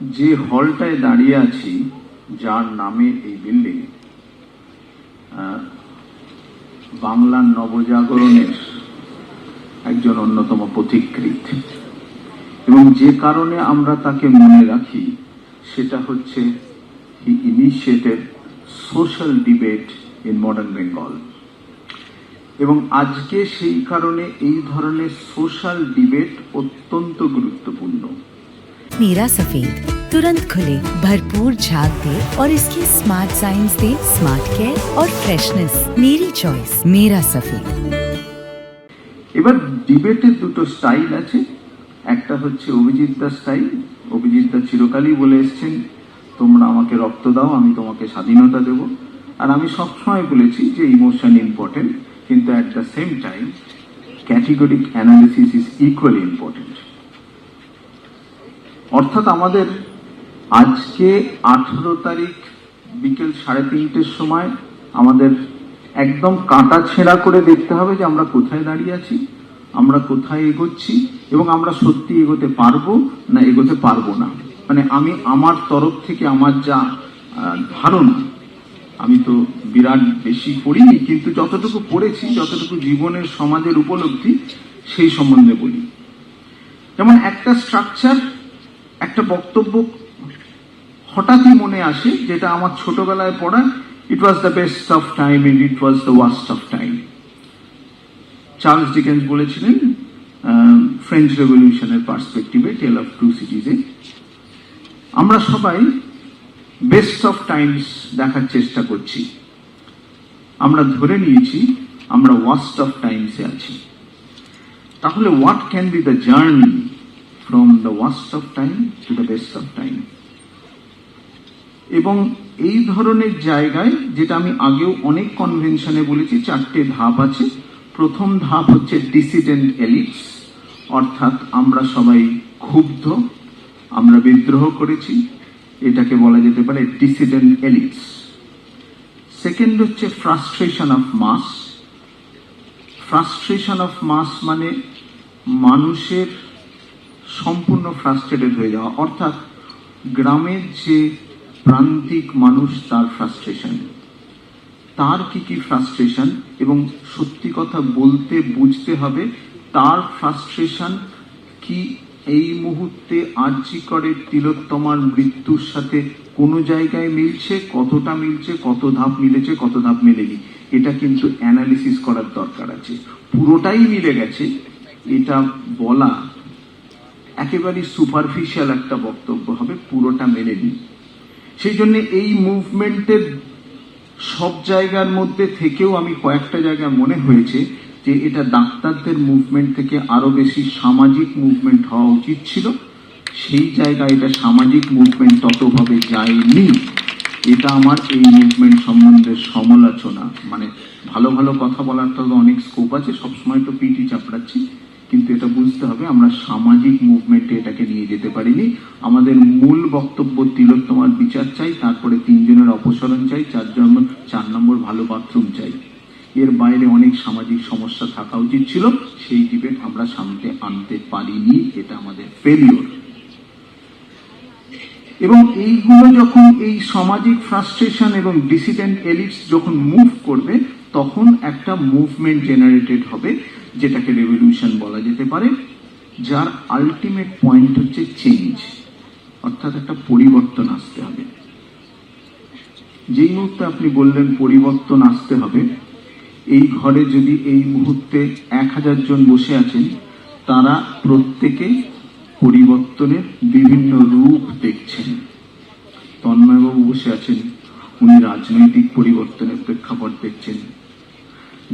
যে হলটায় দাঁড়িয়ে আছি, যার নামে এই বিল্ডিং বাংলার নবজাগরণের একজন অন্যতম পথিকৃত এবং যে কারণে আমরা তাকে মনে রাখি, সেটা হচ্ছে he initiated social debate in modern Bengal এবং আজকে সেই কারণে এই ধরনের সোশ্যাল ডিবেট অত্যন্ত গুরুত্বপূর্ণ। नीरा सफेद तुरंत खुले भरपूर झाग दे और इसकी स्मार्ट साइंस दे स्मार्ट केयर और फ्रेशनेस मेरी चॉइस मेरा सफेद এবার ডিবেটের দুটো স্টাইল আছে একটা হচ্ছে অভিজিৎ দা স্টাইল অভিজিৎ দা চিরকালই বলে এসছেন তোমরা আমাকে রক্ত দাও আমি তোমাকে স্বাধীনতা দেব আর আমি সবসময় বলেছি যে ইমোশন ইম্পর্টেন্ট কিন্তু at the same time categoric analysis is equally important অর্থাৎ আমাদের আজকে আঠারো তারিখ বিকেল সাড়ে তিনটের সময় আমাদের একদম কাঁটা ছেঁড়া করে দেখতে হবে যে আমরা কোথায় দাঁড়িয়ে আছি, আমরা কোথায় এগোচ্ছি এবং আমরা সত্যি এগোতে পারব না এগোতে পারব না। মানে আমি আমার তরফ থেকে আমার যা ধারণা, আমি তো বিরাট বেশি পড়িনি, কিন্তু যতটুকু পড়েছি, যতটুকু জীবনের সমাজের উপলব্ধি, সেই সম্বন্ধে বলি। যেমন একটা স্ট্রাকচার একটা বক্তব্য হঠাৎই মনে আসে, যেটা আমার ছোটবেলায় পড়া it was the best of time and it was the worst of time Charles Dickens বলেছিলেন ফ্রেঞ্চ রেভলিউশনের পার্সপেক্টিভে টেল অফ টু সিটিজে আমরা সবাই বেস্ট অফ টাইমস দেখার চেষ্টা করছি। আমরা ধরে নিয়েছি, আমরা ওয়াস্ট অফ টাইমসে আছি। তাহলে what can be the journey from the worst of time to the best of time এবং এই ধরনের জায়গায়, যেটা আমি আগেও অনেক কনভেনশনে বলেছি, চারটে ধাপ আছে। প্রথম ধাপ হচ্ছে ডিসিডেন্ট এলিটস অর্থাৎ আমরা সবাই ক্ষুব্ধ, আমরা বিদ্রোহ করেছি, এটাকে বলা যেতে পারে ডিসিডেন্ট এলিটস সেকেন্ড হচ্ছে frustration of mass frustration of mass মানে মানুষের সম্পূর্ণ ফ্রাস্ট্রেটেড হয়ে যাওয়া। অর্থাৎ গ্রামের যে প্রান্তিক মানুষ, তার ফ্রাস্ট্রেশন তার কি কি ফ্রাস্ট্রেশন এবং সত্যি কথা বলতে, বুঝতে হবে তার ফ্রাস্ট্রেশন কি এই মুহূর্তে আর্জি করে তিলোত্তমার মৃত্যুর সাথে কোনো জায়গায় মিলছে, কতটা মিলছে, কত ধাপ মিলেছে, কত ধাপ মেলেনি। এটা কিন্তু অ্যানালিসিস করার দরকার আছে। পুরোটাই মিলে গেছে, এটা বলা একেবারে সুপারফিশিয়াল একটা বক্তব্য হবে, পুরোটা মেলেনি সেই জন্য এই মুভমেন্টের সব জায়গার মধ্যে থেকেও আমি কয়েকটা জায়গায় মনে হয়েছে যে এটা ডাক্তারদের মুভমেন্ট থেকে আরও বেশি সামাজিক মুভমেন্ট হওয়া উচিত ছিল। সেই জায়গায় এটা সামাজিক মুভমেন্ট ততভাবে যায়নি। এটা আমার এই মুভমেন্ট সম্বন্ধে সমালোচনা। মানে ভালো ভালো কথা বলার তো অনেক স্কোপ আছে, সবসময় তো পিটি চাপড়াচ্ছি। কিন্তু এটা বুঝতে হবে, আমরা সামাজিক মুভমেন্টে এটাকে নিয়ে যেতে পারিনি। আমাদের মূল বক্তব্য তিলোত্তমার বিচার চাই, তারপরে তিনজনের অপসারণ চাই, চারজন, চার নম্বর ভালো বাথরুম চাই। এর বাইরে অনেক সামাজিক সমস্যা থাকা উচিত ছিল, সেই ডিবেট আমরা সামনে আনতে পারিনি, এটা আমাদের ফেলিওর এবং এইগুলো যখন এই সামাজিক ফ্রাস্ট্রেশন এবং ডিসিডেন্ট এলিটস যখন মুভ করবে, তখন একটা মুভমেন্ট জেনারেটেড হবে। যেটাকে রেভলিউশন বলা যেতে পারে, যার আলটিমেট পয়েন্ট হচ্ছে চেঞ্জ অর্থাৎ একটা পরিবর্তন আসতে হবে। যেই মুহূর্তে আপনি বললেন পরিবর্তন আসতে হবে, এই ঘরে যদি এই মুহূর্তে এক হাজার জন বসে আছেন, তারা প্রত্যেকে পরিবর্তনের বিভিন্ন রূপ দেখছেন। তন্ময়বাবু বসে আছেন, উনি রাজনৈতিক পরিবর্তনের প্রেক্ষাপট দেখছেন।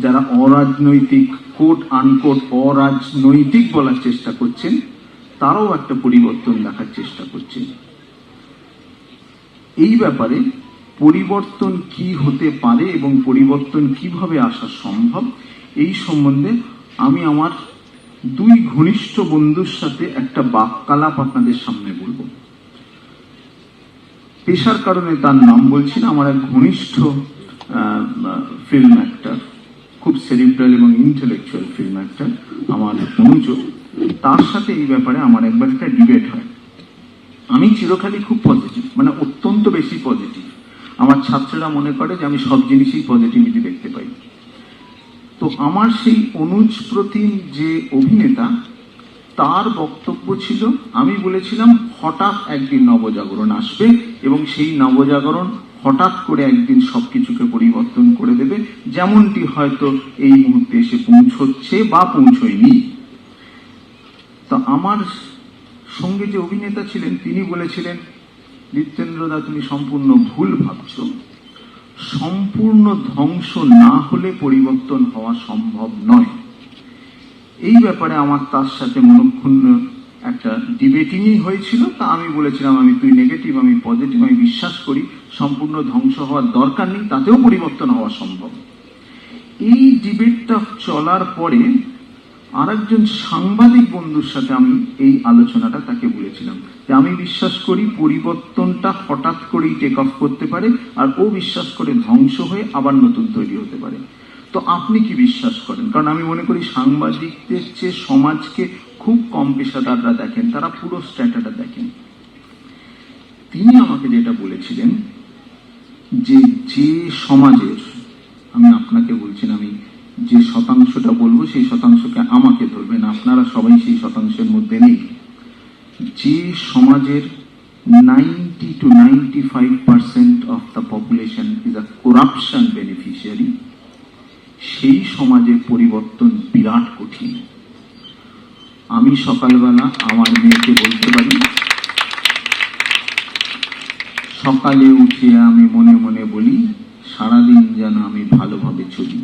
যারা অরাজনৈতিক কোট আনকোট অরাজনৈতিক বলার চেষ্টা করছেন, তারাও একটা পরিবর্তন দেখার চেষ্টা করছেন। এই ব্যাপারে পরিবর্তন কি হতে পারে এবং পরিবর্তন কীভাবে আসা সম্ভব, এই সম্বন্ধে আমি আমার দুই ঘনিষ্ঠ বন্ধুর সাথে একটা বাক্যালাপ আপনাদের সামনে বলব। পেশার কারণে তার নাম বলছি না, আমার এক ঘনিষ্ঠ ফিল্ম অ্যাক্টর খুব সেরিব্রাল এবং ইন্টেলেকচুয়াল ফিল্ম একটা, আমার অনুজ। তার সাথে এই ব্যাপারে আমার একবার একটা ডিবেট হয়। আমি চিরকালই খুব পজিটিভ মানে অত্যন্ত বেশি পজিটিভ আমার ছাত্ররা মনে করে যে আমি সব জিনিসেই পজিটিভিটি দেখতে পাই। তো আমার সেই অনুজ প্রতিম যে অভিনেতা, তার বক্তব্য ছিল, আমি বলেছিলাম, হঠাৎ একদিন নবজাগরণ আসবে এবং সেই নবজাগরণ হঠাৎ করে একদিন সবকিছুকে পরিবর্তন করে দেবে, যেমনটি হয়তো এই মুহূর্তে এসে পৌঁছচ্ছে বা পৌঁছয়নি। তো আমার সঙ্গে যে অভিনেতা ছিলেন, তিনি বলেছিলেন নিত্যেন্দ্রদা তুমি সম্পূর্ণ ভুল ভাবছ। সম্পূর্ণ ধ্বংস না হলে পরিবর্তন হওয়া সম্ভব নয়। এই ব্যাপারে আমার তার সাথে মনক্ষুণ্ণ একটা ডিবেটিংই হয়েছিল, তা আমি বলেছিলাম, আমি তুই নেগেটিভ আমি পজিটিভ আমি বিশ্বাস করি, সম্পূর্ণ ধ্বংস হওয়ার দরকার নেই, তাতেও পরিবর্তন হওয়া সম্ভব। এই ডিবেটটা চলার পরে আরেকজন সাংবাদিক বন্ধুর সাথে আমি এই আলোচনাটা তাকে বলেছিলাম যে আমি বিশ্বাস করি পরিবর্তনটা হঠাৎ করেই টেক অফ করতে পারে, আর ও বিশ্বাস করে ধ্বংস হয়ে আবার নতুন তৈরি হতে পারে। তো আপনি কি বিশ্বাস করেন? কারণ আমি মনে করি সাংবাদিকদের চেয়ে সমাজকে খুব কম পেশাদাররা দেখেন, তারা পুরো স্ট্যাটাটা দেখেন। তিনি আমাকে যেটা বলেছিলেন যে যে সমাজের, আমি আপনাকে বলছি আমি যে শতাংশটা বলব, সেই শতাংশকে আমাকে ধরবেন, আপনারা সবাই সেই শতাংশের মধ্যে নেই। যে সমাজের ninety two ninety five percent of the population is a corruption beneficiary সেই সমাজের পরিবর্তন বিরাট কঠিন আমি সকালবেলা আমার মেয়েকে বলতে পারি। সকালে উঠে আমি মনে মনে বলি, সারাদিন যেন আমি ভালোভাবে চলি।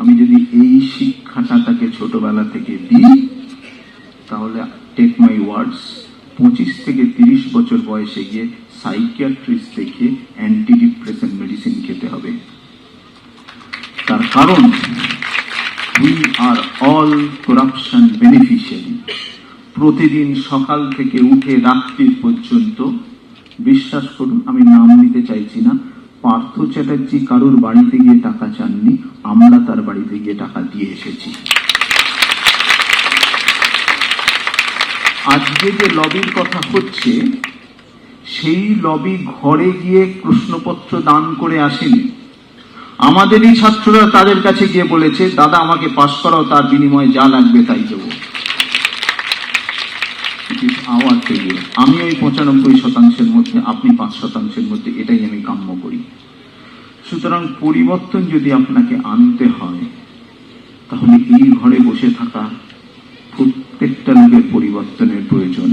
আমি যদি এই শিক্ষাটা তাকে ছোটবেলা থেকে দিই, তাহলে টেক মাই ওয়ার্ডস পঁচিশ থেকে তিরিশ বছর বয়সে গিয়ে সাইকিয়াট্রিস্ট দেখে অ্যান্টি ডিপ্রেশন মেডিসিন খেতে হবে। তার কারণ we are all corruption beneficiary প্রতিদিন সকাল থেকে উঠে রাত্রি পর্যন্ত, বিশ্বাস করুন, আমি নাম নিতে চাইছি না, পার্থ চ্যাটার্জি কারোর বাড়িতে গিয়ে টাকা চাননি, আমরা তার বাড়িতে গিয়ে টাকা দিয়ে এসেছি। আজকে যে লবির কথা হচ্ছে, সেই লবি ঘরে গিয়ে প্রশ্নপত্র দান করে আসেনি। আমাদেরই ছাত্ররা তাদের কাছে গিয়ে বলেছে, দাদা, আমাকে পাশ করাও, তার বিনিময়ে যা লাগবে তাই দেবো। আওয়াজ থেকে। আমি ওই পঁচানব্বই শতাংশের মধ্যে, আপনি পাঁচ শতাংশের মধ্যে, এটাই আমি কাম্য করি। সুতরাং পরিবর্তন যদি আপনাকে আনতে হয়, তাহলে এই ঘরে বসে থাকা প্রত্যেকটা লোকের পরিবর্তনের প্রয়োজন।